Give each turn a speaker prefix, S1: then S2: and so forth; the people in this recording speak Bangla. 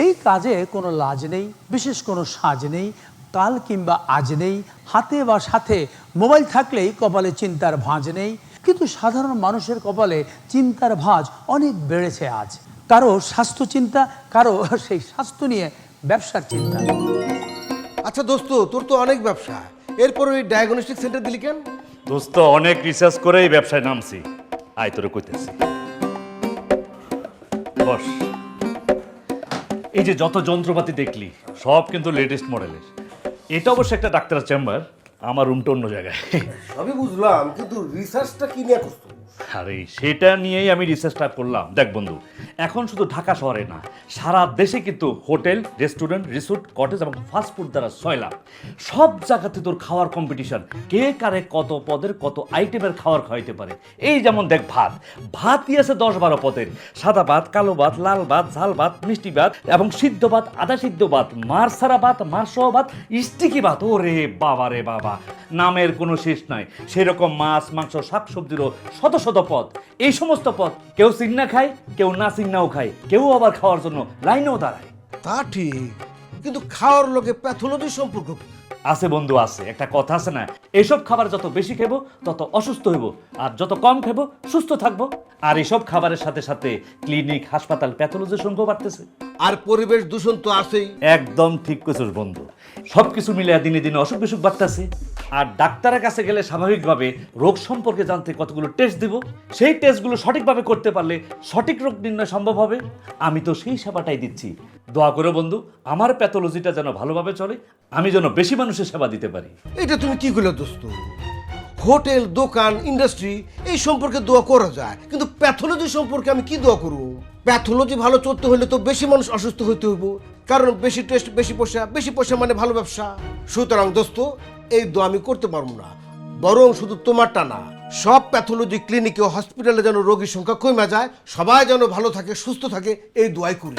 S1: এই কাজে কোনো লাজ নেই বিশেষ কোনো সাজ নেই কাল কিংবা আজ নেই হাতে বা সাথে মোবাইল থাকলেই কপালে চিন্তার ভাঁজ নেই। কিন্তু সাধারণ মানুষের কপালে চিন্তার ভাঁজ অনেক বেড়েছে আজ। কারও স্বাস্থ্য চিন্তা কারও সেই স্বাস্থ্য নিয়ে ব্যবসার চিন্তা।
S2: আচ্ছা দোস্ত তোর তো অনেক ব্যবসা। এরপর ওই ডায়াগনস্টিক সেন্টার দিলি কেন?
S3: দোস্ত অনেক রিসার্চ করেই ব্যবসায় নামছি। আয় তোর কইতেছি। বস। এই যে যত যন্ত্রপাতি দেখলি, সব কিন্তু লেটেস্ট মডেলের এটা অবশ্য একটা ডাক্তারের চেম্বার আমার রুমটা অন্য জায়গায়।
S2: আমি বুঝলাম, কিন্তু রিসার্চটা কি নিয়ে করতো
S3: আরে, সেটা নিয়েই আমি রিসার্চটা করলাম। দেখ বন্ধু, এখন শুধু ঢাকা শহরে না, সারা দেশে কিন্তু হোটেল রেস্টুরেন্ট রিসোর্ট কটেজ এবং ফাস্টফুড দ্বারা সয়লাভ সব জায়গাতে তোর খাওয়ার কম্পিটিশন কে কারে কত পদের, কত আইটেমের খাবার খাওয়াইতে পারে। এই যেমন দেখ ভাত, ভাতই আছে দশ বারো পদের। সাদা ভাত, কালো ভাত, লাল ভাত, ঝাল ভাত, মিষ্টি ভাত এবং সিদ্ধ ভাত আদা সিদ্ধ ভাত, মার সারা ভাত, মার সহ ভাত স্টিকি ভাত। ও রে বাবা রে বাবা। নামের কোনো শেষ নাই। সেরকম মাছ মাংস শাক সবজিরও শত শত পদ। এই সমস্ত পদ কেউ চিন্না খায় কেউ না চিন্নাও খায়। কেউ আবার খাওয়ার জন্য লাইনেও দাঁড়ায়।
S2: তা ঠিক কিন্তু খাওয়ার লোকে প্যাথোলজি সম্পর্ক কি?
S3: আছে বন্ধু আছে। একটা কথা আছে না এসব খাবার যত বেশি খেবো তত অসুস্থ হইব। আর যত কম খেবো সুস্থ থাকব। আর এসব খাবারের সাথে সাথে ক্লিনিক হাসপাতাল প্যাথোলজির সংখ্যা বাড়তেছে।
S2: আর পরিবেশ দূষণ তো আছেই।
S3: একদম ঠিক কইছিস বন্ধু। সব কিছু মিলে দিনে দিনে অসুখ বিসুখ বাড়তেছে। আর ডাক্তারের কাছে গেলে স্বাভাবিকভাবে রোগ সম্পর্কে জানতে কতগুলো টেস্ট দিব, সেই টেস্টগুলো সঠিকভাবে করতে পারলে সঠিক রোগ নির্ণয় সম্ভব হবে। আমি তো সেই সেবাটাই দিচ্ছি। দোয়া করে বন্ধু, আমার প্যাথোলজিটা যেন ভালোভাবে চলে, আমি যেন বেশি মানুষের সেবা দিতে পারি।
S2: এটা তুমি কি করলে দোস্ত? হোটেল, দোকান ইন্ডাস্ট্রি এই সম্পর্কে দোয়া করা যায়। কিন্তু প্যাথোলজি সম্পর্কে আমি কি দোয়া করব? প্যাথোলজি ভালো চলতে হলে তো বেশি মানুষ অসুস্থ হইতে হইব। কারণ বেশি টেস্ট বেশি পয়সা বেশি পয়সা মানে ভালো ব্যবসা। সুতরাং দোস্ত, এই দো আমি করতে পারব না। বরং শুধু তোমারটা না, সব প্যাথোলজি ক্লিনিকে ও হসপিটালে যেন রোগীর সংখ্যা কমে যায়, সবাই যেন ভালো থাকে, সুস্থ থাকে, এই দোয়াই করি।